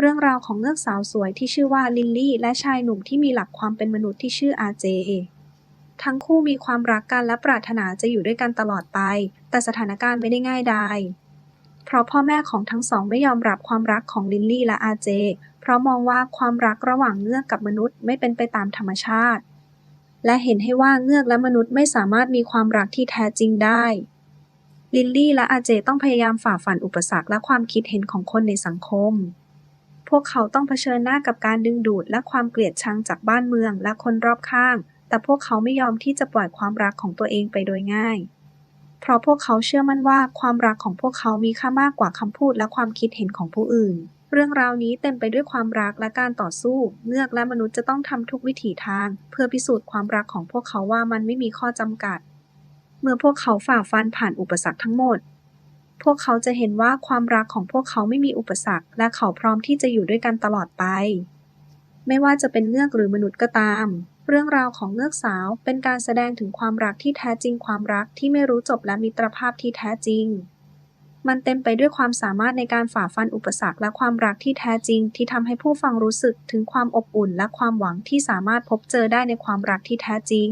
เรื่องราวของเงือกสาวสวยที่ชื่อว่าลิลลี่และชายหนุ่มที่มีหลักความเป็นมนุษย์ที่ชื่ออาเจ ทั้งคู่มีความรักกันและปรารถนาจะอยู่ด้วยกันตลอดไป แต่สถานการณ์ไม่ได้ง่ายดาย เพราะพ่อแม่ของทั้งสองไม่ยอมรับความรักของลิลลี่และอาเจ เพราะมองว่าความรักระหว่างเงือกกับมนุษย์ไม่เป็นไปตามธรรมชาติ และเห็นให้ว่าเงือกและมนุษย์ไม่สามารถมีความรักที่แท้จริงได้ลิลลี่และอาเจต้องพยายามฝ่าฟันอุปสรรคและความคิดเห็นของคนในสังคม พวกเขาต้องเผชิญหน้ากับการดึงดูดและความเกลียดชังจากบ้านเมืองและคนรอบข้าง แต่พวกเขาไม่ยอมที่จะปล่อยความรักของตัวเองไปโดยง่าย เพราะพวกเขาเชื่อมั่นว่าความรักของพวกเขามีค่ามากกว่าคำพูดและความคิดเห็นของผู้อื่น เรื่องราวนี้เต็มไปด้วยความรักและการต่อสู้ เงือกและมนุษย์จะต้องทำทุกวิถีทาง เพื่อพิสูจน์ความรักของพวกเขาว่ามันไม่มีข้อจำกัด เมื่อพวกเขาฝ่าฟันผ่านอุปสรรคทั้งหมด พวกเขาจะเห็นว่าความรักของพวกเขาไม่มีอุปสรรค และเขาพร้อมที่จะอยู่ด้วยกันตลอดไป ไม่ว่าจะเป็นเงือกหรือมนุษย์ก็ตาม เรื่องราวของเงือกสาวเป็นการแสดงถึงความรักที่แท้จริงความรักที่ไม่รู้จบและมิตรภาพที่แท้จริง มันเต็มไปด้วยความสามารถในการฝ่าฟันอุปสรรคและความรักที่แท้จริง ที่ทำให้ผู้ฟังรู้สึกถึงความอบอุ่นและความหวังที่สามารถพบเจอได้ในความรักที่แท้จริง